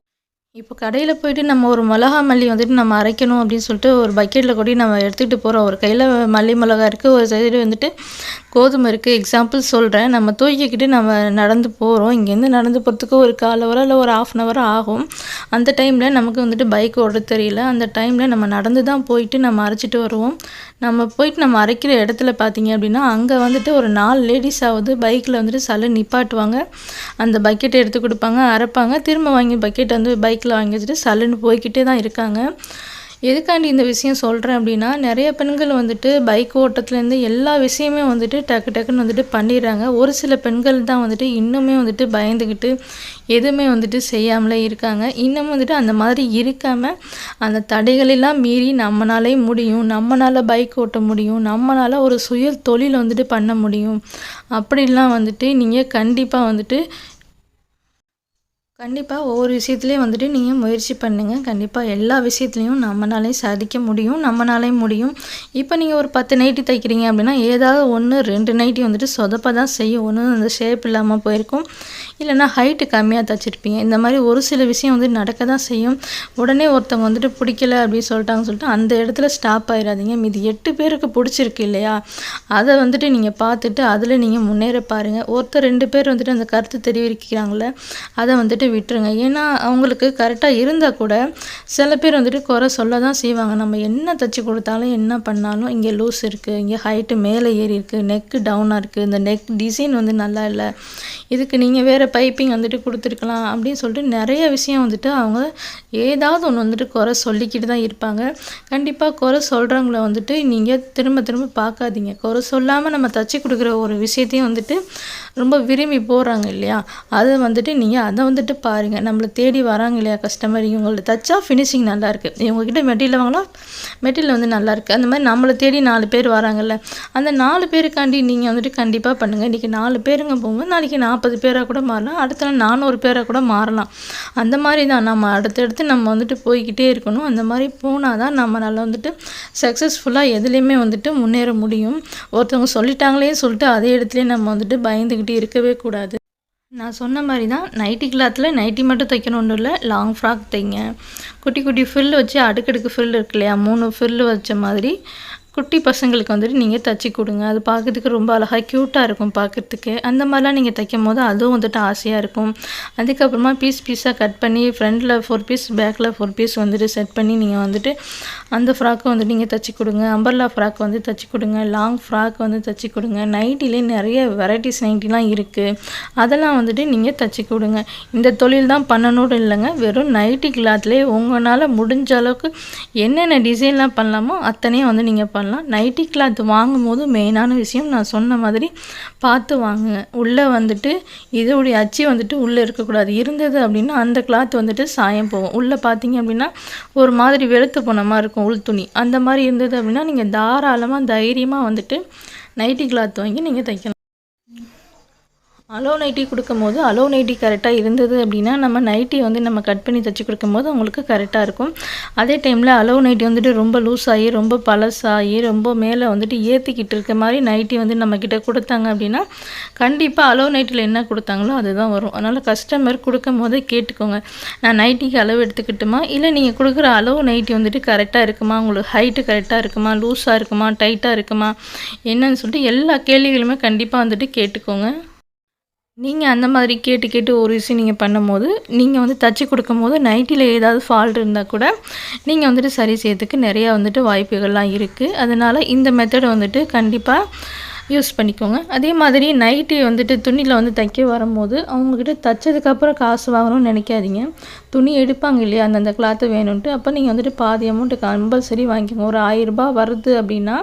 Speaker 1: இப்போ கடையில் போயிட்டு நம்ம ஒரு மிளகா மல்லி வந்துட்டு நம்ம அரைக்கணும் அப்படின்னு சொல்லிட்டு ஒரு பக்கெட்டில் கொடி நம்ம எடுத்துக்கிட்டு போகிறோம் ஒரு கையில் மல்லி மிளகா இருக்குது ஒரு சைடு வந்துட்டு கோதுமை இருக்குது எக்ஸாம்பிள் சொல்கிறேன் நம்ம தூக்கிக்கிட்டு நம்ம நடந்து போகிறோம் இங்கேருந்து நடந்து போகிறதுக்கு ஒரு கால் ஹவரோ இல்லை ஒரு ஆஃப் அன் ஹவர் ஆகும். அந்த டைமில் நமக்கு வந்துட்டு பைக் ஓட தெரியல. அந்த டைமில் நம்ம நடந்து தான் போயிட்டு நம்ம அரைச்சிட்டு வருவோம். நம்ம போயிட்டு நம்ம அரைக்கிற இடத்துல பார்த்தீங்க அப்படின்னா அங்கே வந்துட்டு ஒரு நாலு லேடிஸ் ஆகுது பைக்கில் வந்துட்டு சல நிப்பாட்டுவாங்க. அந்த பக்கெட்டை எடுத்து கொடுப்பாங்க அரைப்பாங்க. திரும்ப வாங்கி பக்கெட் வந்து பைக்கில் வாங்கி வச்சுட்டு சல்லுன்னு போய்கிட்டே தான் இருக்காங்க. எதுக்காண்டி இந்த விஷயம் சொல்கிறேன் அப்படின்னா நிறைய பெண்கள் வந்துட்டு பைக் ஓட்டத்துலேருந்து எல்லா விஷயமே வந்துட்டு டக்கு டக்குன்னு வந்துட்டு பண்ணிடுறாங்க. ஒரு சில பெண்கள் தான் வந்துட்டு இன்னுமே வந்துட்டு பயந்துக்கிட்டு எதுவுமே வந்துட்டு செய்யாமலே இருக்காங்க. இன்னும் வந்துட்டு அந்த மாதிரி இருக்காமல் அந்த தடைகளெல்லாம் மீறி நம்மளாலே முடியும் நம்மளால் பைக் ஓட்ட முடியும் நம்மளால் ஒரு சுய தொழில் வந்துட்டு பண்ண முடியும். அப்படிலாம் வந்துட்டு நீங்கள் கண்டிப்பாக வந்துட்டு கண்டிப்பாக ஒவ்வொரு விஷயத்துலையும் வந்துட்டு நீங்கள் முயற்சி பண்ணுங்கள் கண்டிப்பாக எல்லா விஷயத்துலையும் நம்மளாலையும் சாதிக்க முடியும் நம்மளாலையும் முடியும். இப்போ நீங்கள் ஒரு பத்து நைட்டி தைக்கிறீங்க அப்படின்னா ஏதாவது ஒன்று ரெண்டு நைட்டி வந்துட்டு சொதப்ப தான் செய்யும். ஒன்று அந்த ஷேப் இல்லாமல் போயிருக்கும். இல்லைனா ஹைட்டு கம்மியாக தைச்சிருப்பீங்க. இந்த மாதிரி ஒரு சில விஷயம் வந்து நடக்க தான் செய்யும். உடனே ஒருத்தவங்க வந்துட்டு பிடிக்கல அப்படின்னு சொல்லிட்டாங்கன்னு சொல்லிட்டு அந்த இடத்துல ஸ்டாப் ஆயிடாதீங்க மீதி எட்டு பேருக்கு பிடிச்சிருக்கு இல்லையா? அதை வந்துட்டு நீங்கள் பார்த்துட்டு அதில் நீங்கள் முன்னேற பாருங்கள் ஒருத்தர் ரெண்டு பேர் வந்துட்டு அந்த கருத்து தெரிவிக்கிறாங்களே அதை வந்துட்டு விட்டுருங்க. ஏன்னா அவங்களுக்கு கரெக்டாக இருந்தால் கூட சில பேர் வந்துட்டு குறை சொல்ல தான் செய்வாங்க. நம்ம என்ன தைச்சி கொடுத்தாலும் என்ன பண்ணாலும் இங்கே லூஸ் இருக்குது இங்கே ஹைட்டு மேலே ஏறி இருக்குது நெக்கு டவுனாக இருக்குது இந்த நெக் டிசைன் வந்து நல்லா இல்லை. இதுக்கு நீங்கள் வேறு பைப்பிங் வந்துட்டு கொடுத்துருக்கலாம் அப்படின்னு சொல்லிட்டு நிறைய விஷயம் வந்துட்டு அவங்க ஏதாவது ஒன்று வந்துட்டு குறை சொல்லிக்கிட்டு தான் இருப்பாங்க. கண்டிப்பாக குறை சொல்கிறவங்கள வந்துட்டு நீங்கள் திரும்ப திரும்ப பார்க்காதீங்க. குறை சொல்லாமல் நம்ம தச்சு கொடுக்குற ஒரு விஷயத்தையும் வந்துட்டு ரொம்ப விரும்பி போகிறாங்க இல்லையா? அதை வந்துட்டு நீங்கள் அதை வந்துட்டு பாருங்கள் நம்மளை தேடி வராங்க இல்லையா கஸ்டமர் இவங்கள்ட்ட தச்சா ஃபினிஷிங் நல்லாயிருக்கு இருக்குது இவங்ககிட்ட மெட்டீரியல் வாங்கினா மெட்டீரியல் வந்து நல்லாயிருக்கு அந்த மாதிரி நம்மளை தேடி நாலு பேர் வராங்கல்ல அந்த நாலு பேருக்காண்டி நீங்கள் வந்துட்டு கண்டிப்பாக பண்ணுங்கள் இன்றைக்கி நாலு பேருங்க போகும்போது நாளைக்கு நாற்பது பேராக கூட மாறலாம். அடுத்த நாள் நானூறு பேரை கூட மாறலாம். அந்த மாதிரி தான் நம்ம அடுத்தடுத்து நம்ம வந்துட்டு போய்க்கிட்டே இருக்கணும். அந்த மாதிரி போனால் தான் நம்மளால் வந்துட்டு சக்ஸஸ்ஃபுல்லாக எதுலேயுமே வந்துட்டு முன்னேற முடியும். ஒருத்தவங்க சொல்லிட்டாங்களே சொல்லிட்டு அதே இடத்துலையே நம்ம வந்துட்டு பயந்துக்கிட்டு இருக்கவே கூடாது. நான் சொன்ன மாதிரி தான் நைட்டி கிளாத்தில் நைட்டி மட்டும் தைக்கணும்னு இல்லை லாங் ஃப்ராக் தைங்க. குட்டி குட்டி ஃபில் வச்சு அடுக்கடுக்கு ஃபில் இருக்கு இல்லையா? மூணு ஃபில் வச்ச மாதிரி. குட்டி பசங்களுக்கு வந்துட்டு நீங்கள் தச்சு கொடுங்க. அது பார்க்குறதுக்கு ரொம்ப அழகாக க்யூட்டாக இருக்கும் பார்க்குறதுக்கு அந்த மாதிரிலாம் நீங்கள் தைக்கும் போது அதுவும் வந்துட்டு ஆசையாக இருக்கும். அதுக்கப்புறமா பீஸ் பீஸாக கட் பண்ணி ஃப்ரண்டில் ஃபோர் பீஸ் பேக்கில் ஃபோர் பீஸ் வந்துட்டு செட் பண்ணி நீங்கள் வந்துட்டு அந்த ஃப்ராக்கை வந்துட்டு நீங்கள் தச்சு கொடுங்க. அம்பர்லா ஃப்ராக் வந்து தச்சு கொடுங்க. லாங் ஃப்ராக் வந்து தச்சு கொடுங்க. நைட்டிலே நிறைய வெரைட்டிஸ் நைட்டிலாம் இருக்குது அதெல்லாம் வந்துட்டு நீங்கள் தச்சு கொடுங்க. இந்த தொழில் தான் பண்ணணும்னு இல்லைங்க. வெறும் நைட்டி கிளாத்லேயே உங்களால் முடிஞ்ச அளவுக்கு என்னென்ன டிசைன்லாம் பண்ணலாமோ அத்தனையும் வந்து நீங்கள் பண்ணலாம். நைட்டி கிளாத் வாங்கும் போது மெயினான விஷயம் நான் சொன்ன மாதிரி பார்த்து வாங்குங்க உள்ளே வந்துட்டு இதோடைய அச்சு வந்துட்டு உள்ளே இருக்கக்கூடாது. இருந்தது அப்படின்னா அந்த கிளாத் வந்துட்டு சாயம் போகும். உள்ளே பார்த்தீங்க அப்படின்னா ஒரு மாதிரி வெளுத்து போன மாதிரி இருக்கும் உள் துணி. அந்த மாதிரி இருந்தது அப்படின்னா நீங்கள் தாராளமாக தைரியமாக வந்துட்டு நைட்டி கிளாத் வாங்கி நீங்கள் தைக்கலாம். அலோ நைட்டி கொடுக்கும்போது அலோ நைட்டி கரெக்டாக இருந்தது அப்படின்னா நம்ம நைட்டி வந்து நம்ம கட் பண்ணி தைச்சி கொடுக்கும்போது உங்களுக்கு கரெக்டாக இருக்கும். அதே டைமில் அலோ நைட்டி வந்துட்டு ரொம்ப லூஸ் ஆகி ரொம்ப பழசாகி ரொம்ப மேலே வந்துட்டு ஏற்றிக்கிட்டு இருக்க மாதிரி நைட்டி வந்து நம்மக்கிட்ட கொடுத்தாங்க அப்படின்னா கண்டிப்பாக அலோ நைட்டியில் என்ன கொடுத்தாங்களோ அதுதான் வரும். அதனால் கஸ்டமர் கொடுக்கும் போதே கேட்டுக்கோங்க. நான் நைட்டிக்கு அளவு எடுத்துக்கிட்டுமா? இல்லை நீங்கள் கொடுக்குற அளவு நைட்டி வந்துட்டு கரெக்டாக இருக்குமா? உங்களுக்கு ஹைட்டு கரெக்டாக இருக்குமா? லூஸாக இருக்குமா? டைட்டாக இருக்குமா? என்னன்னு சொல்லிட்டு எல்லா கேள்விகளுமே கண்டிப்பாக வந்துட்டு கேட்டுக்கோங்க. நீங்கள் அந்த மாதிரி கேட்டு கேட்டு ஒரு விஷயம் நீங்கள் பண்ணும்போது நீங்கள் வந்து தச்சு கொடுக்கும்போது நைட்டியில் ஏதாவது ஃபால்ட் இருந்தால் கூட நீங்கள் வந்துட்டு சரி செய்யறதுக்கு நிறையா வந்துட்டு வாய்ப்புகள்லாம் இருக்குது அதனால் இந்த மெத்தடை வந்துட்டு கண்டிப்பாக யூஸ் பண்ணிக்கோங்க. அதே மாதிரி நைட்டி வந்துட்டு துணியில் வந்து தைக்க வரும்போது அவங்கக்கிட்ட தைச்சதுக்கப்புறம் காசு வாங்கணும்னு நினைக்காதீங்க. துணி எடுப்பாங்க இல்லையா? அந்தந்த கிளாத்து வேணும்ன்ட்டு. அப்போ நீங்கள் வந்துட்டு பாதி அமௌண்ட்டு கம்பல்சரி வாங்கிக்கோங்க. ஒரு ஆயிரரூபா வருது அப்படின்னா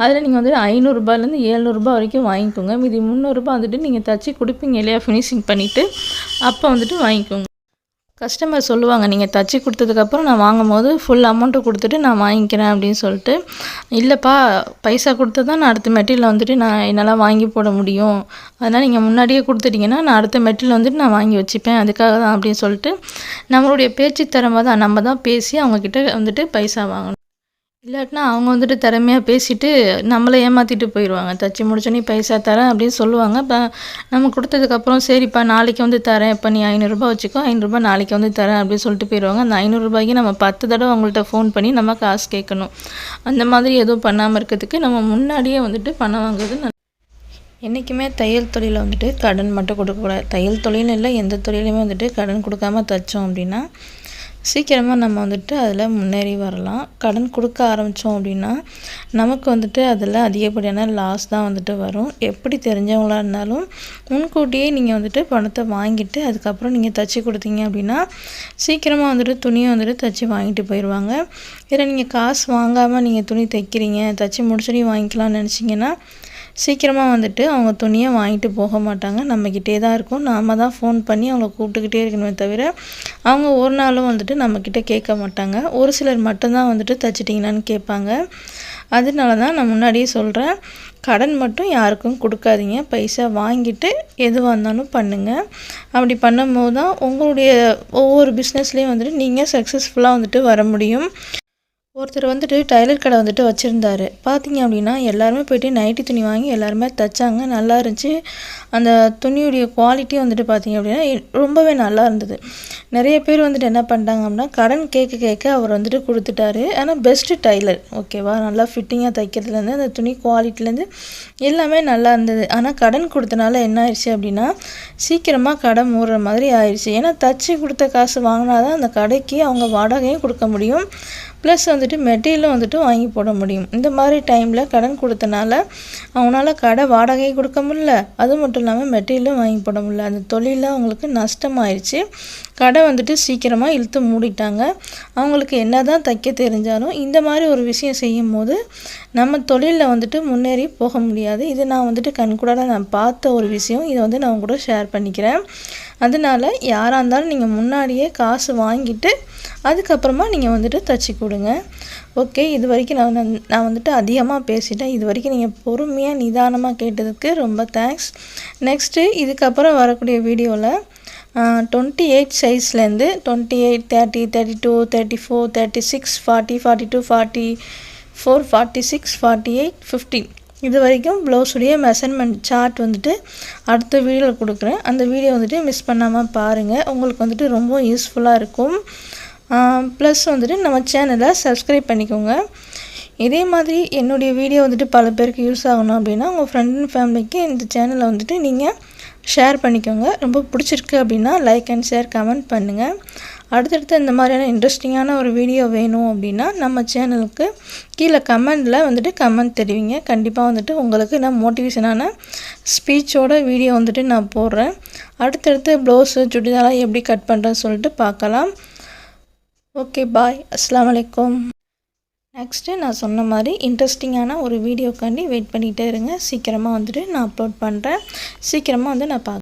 Speaker 1: அதில் நீங்கள் வந்துட்டு ஐநூறுரூபாலேருந்து ஏழ்நூறுபா வரைக்கும் வாங்கிக்கோங்க. மீதி முந்நூறுரூபா வந்துட்டு நீங்கள் தச்சு கொடுப்பீங்க இல்லையா ஃபினிஷிங் பண்ணிவிட்டு அப்போ வந்துட்டு வாங்கிக்கோங்க. கஸ்டமர் சொல்லுவாங்க நீங்கள் தச்சு கொடுத்ததுக்கப்புறம் நான் வாங்கும்போது ஃபுல் அமௌண்ட்டு கொடுத்துட்டு நான் வாங்கிக்கிறேன் அப்படின்னு சொல்லிட்டு. இல்லைப்பா பைசா கொடுத்து தான் நான் அடுத்த மெட்டீரியல் வந்துட்டு நான் என்னால் வாங்கி போட முடியும். அதனால் நீங்கள் முன்னாடியே கொடுத்துட்டீங்கன்னா நான் அடுத்த மெட்டீரியல் வந்துட்டு நான் வாங்கி வச்சுப்பேன். அதுக்காக தான் அப்படின்னு சொல்லிட்டு நம்மளுடைய பேச்சு திறமை தான் நம்ம தான் பேசி அவங்கக்கிட்ட வந்துட்டு பைசா வாங்கணும். இல்லாட்டினா அவங்க வந்துட்டு திறமையாக பேசிட்டு நம்மளை ஏமாற்றிட்டு போயிடுவாங்க தச்சு முடிச்சோன்னே பைசா தரேன் அப்படின்னு சொல்லுவாங்க. இப்போ நம்ம கொடுத்ததுக்கப்புறம் சரிப்பா நாளைக்கு வந்து தரேன். இப்போ நீ ஐநூறுரூபா வச்சுக்கோ ஐநூறுரூபா நாளைக்கு வந்து தரேன் அப்படின்னு சொல்லிட்டு போயிடுவாங்க அந்த ஐநூறுரூபாய்க்கு நம்ம பத்து தடவை அவங்கள்ட்ட ஃபோன் பண்ணி நம்ம காசு கேட்கணும். அந்த மாதிரி எதுவும் பண்ணாமல் இருக்கிறதுக்கு நம்ம முன்னாடியே வந்துட்டு பணம் வாங்குறது நல்லது என்றைக்குமே தையல் தொழிலில் வந்துட்டு கடன் மட்டும் கொடுக்கக்கூடாது. தையல் தொழில்னு இல்லை எந்த தொழிலையுமே வந்துட்டு கடன் கொடுக்காம தைச்சோம் அப்படின்னா சீக்கிரமாக நம்ம வந்துட்டு அதில் முன்னேறி வரலாம். கடன் கொடுக்க ஆரம்பித்தோம் அப்படின்னா நமக்கு வந்துட்டு அதில் அதிகப்படியான லாஸ் தான் வந்துட்டு வரும். எப்படி தெரிஞ்சவங்களா இருந்தாலும் முன்கூட்டியே நீங்கள் வந்துட்டு பணத்தை வாங்கிட்டு அதுக்கப்புறம் நீங்கள் தச்சு கொடுத்தீங்க அப்படின்னா சீக்கிரமாக வந்துட்டு துணியை வந்துட்டு தச்சு வாங்கிட்டு போயிடுவாங்க இதில் நீங்கள் காசு வாங்காமல் நீங்கள் துணி தைக்கிறீங்க தச்சு முடிச்சோடனே வாங்கிக்கலாம்னு நினச்சிங்கன்னா சீக்கிரமாக வந்துட்டு அவங்க துணியை வாங்கிட்டு போக மாட்டாங்க. நம்மக்கிட்டே தான் இருக்கும். நாம் தான் ஃபோன் பண்ணி அவங்கள கூப்பிட்டுக்கிட்டே இருக்கணுமே தவிர அவங்க ஒரு நாளும் வந்துட்டு நம்மக்கிட்ட கேட்க மாட்டாங்க. ஒரு சிலர் மட்டும்தான் வந்துட்டு தச்சிட்டிங்களான்னு கேட்பாங்க. அதனால தான் நான் முன்னாடியே சொல்கிறேன் கடன் மட்டும் யாருக்கும் கொடுக்காதீங்க. பைசா வாங்கிட்டு எதுவாக இருந்தாலும் பண்ணுங்கள் அப்படி பண்ணும்போது தான் உங்களுடைய ஒவ்வொரு பிஸ்னஸ்லேயும் வந்துட்டு நீங்கள் சக்ஸஸ்ஃபுல்லாக வந்துட்டு வர முடியும். ஒருத்தர் வந்துட்டு டைலர் கடை வந்துட்டு வச்சுருந்தாரு. பார்த்தீங்க அப்படின்னா எல்லாருமே போயிட்டு நைட்டி துணி வாங்கி எல்லாருமே தைச்சாங்க நல்லா இருந்துச்சு. அந்த துணியுடைய குவாலிட்டி வந்துட்டு பார்த்தீங்க அப்படின்னா ரொம்பவே நல்லா இருந்தது. நிறைய பேர் வந்துட்டு என்ன பண்ணிட்டாங்க அப்படின்னா கடன் கேட்க கேட்க அவர் வந்துட்டு கொடுத்துட்டாரு. ஆனால் பெஸ்ட்டு டைலர் ஓகேவா நல்லா ஃபிட்டிங்காக தைக்கிறதுலேருந்து அந்த துணி குவாலிட்டிலேருந்து எல்லாமே நல்லா இருந்தது. ஆனால் கடன் கொடுத்தனால என்ன ஆயிடுச்சு அப்படின்னா சீக்கிரமாக கடை மூடுற மாதிரி ஆயிடுச்சு. ஏன்னா தச்சு கொடுத்த காசு வாங்கினா தான் அந்த கடைக்கு அவங்க வாடகையும் கொடுக்க முடியும். ப்ளஸ் வந்துட்டு மெட்டீரியலும் வந்துட்டு வாங்கி போட முடியும். இந்த மாதிரி டைமில் கடன் கொடுத்தனால அவங்களால கடை வாடகை கொடுக்க முடியல. அது மட்டும் இல்லாமல் மெட்டீரியலும் வாங்கி போட முடியல. அந்த தொழிலில் அவங்களுக்கு நஷ்டமாயிருச்சு. கடை வந்துட்டு சீக்கிரமாக இழுத்து மூடிட்டாங்க. அவங்களுக்கு என்ன தான் தைக்க தெரிஞ்சாலும் இந்த மாதிரி ஒரு விஷயம் செய்யும் போது நம்ம தொழிலில் வந்துட்டு முன்னேறி போக முடியாது. இது நான் வந்துட்டு கண்கூடாக நான் பார்த்த ஒரு விஷயம். இதை வந்து நான் உங்க கூட ஷேர் பண்ணிக்கிறேன். அதனால யாராக இருந்தாலும் நீங்கள் முன்னாடியே காசு வாங்கிட்டு அதுக்கப்புறமா நீங்கள் வந்துட்டு தச்சு கொடுங்க. ஓகே இது வரைக்கும் நான் நான் வந்துட்டு அதிகமாக பேசிட்டேன். இது வரைக்கும் நீங்கள் பொறுமையாக நிதானமாக கேட்டதுக்கு ரொம்ப தேங்க்ஸ் நெக்ஸ்ட்டு இதுக்கப்புறம் வரக்கூடிய வீடியோவில் twenty eight சைஸ்லேருந்து twenty eight thirty thirty two thirty four thirty six forty forty two forty four forty six forty eight fifteen இது வரைக்கும் ப்ளவுஸுடைய மெஷர்மெண்ட் சார்ட் வந்துட்டு அடுத்த வீடியோவில் கொடுக்குறேன். அந்த வீடியோ வந்துட்டு மிஸ் பண்ணாமல் பாருங்கள் உங்களுக்கு வந்துட்டு ரொம்ப யூஸ்ஃபுல்லாக இருக்கும். ப்ளஸ் வந்துட்டு நம்ம சேனலை சப்ஸ்கிரைப் பண்ணிக்கோங்க. இதே மாதிரி என்னுடைய வீடியோ வந்துட்டு பல பேருக்கு யூஸ் ஆகணும் அப்படின்னா உங்கள் ஃப்ரெண்ட் அண்ட் ஃபேமிலிக்கு இந்த சேனலை வந்துட்டு நீங்கள் ஷேர் பண்ணிக்கோங்க. ரொம்ப பிடிச்சிருக்கு அப்படின்னா லைக் அண்ட் ஷேர் கமெண்ட் பண்ணுங்கள் அடுத்தடுத்து இந்த மாதிரியான இன்ட்ரெஸ்டிங்கான ஒரு வீடியோ வேணும் அப்படின்னா நம்ம சேனலுக்கு கீழே கமெண்டில் வந்துட்டு கமெண்ட் தெரிவிங்க. கண்டிப்பாக வந்துட்டு உங்களுக்கு நான் மோட்டிவேஷனான ஸ்பீச்சோட வீடியோ வந்துட்டு நான் போடுறேன். அடுத்தடுத்து ப்ளவுஸு சுடிதாரெலாம் எப்படி கட் பண்ணுறேன்னு சொல்லிட்டு பார்க்கலாம். ஓகே பாய் அஸ்லாம் வலைக்கம் நெக்ஸ்ட்டு நான் சொன்ன மாதிரி இன்ட்ரெஸ்டிங்கான ஒரு வீடியோக்காண்டி வெயிட் பண்ணிகிட்டே இருங்க. சீக்கிரமாக வந்துட்டு நான் அப்லோட் பண்ணுறேன் சீக்கிரமாக வந்து நான் பார்க்குறேன்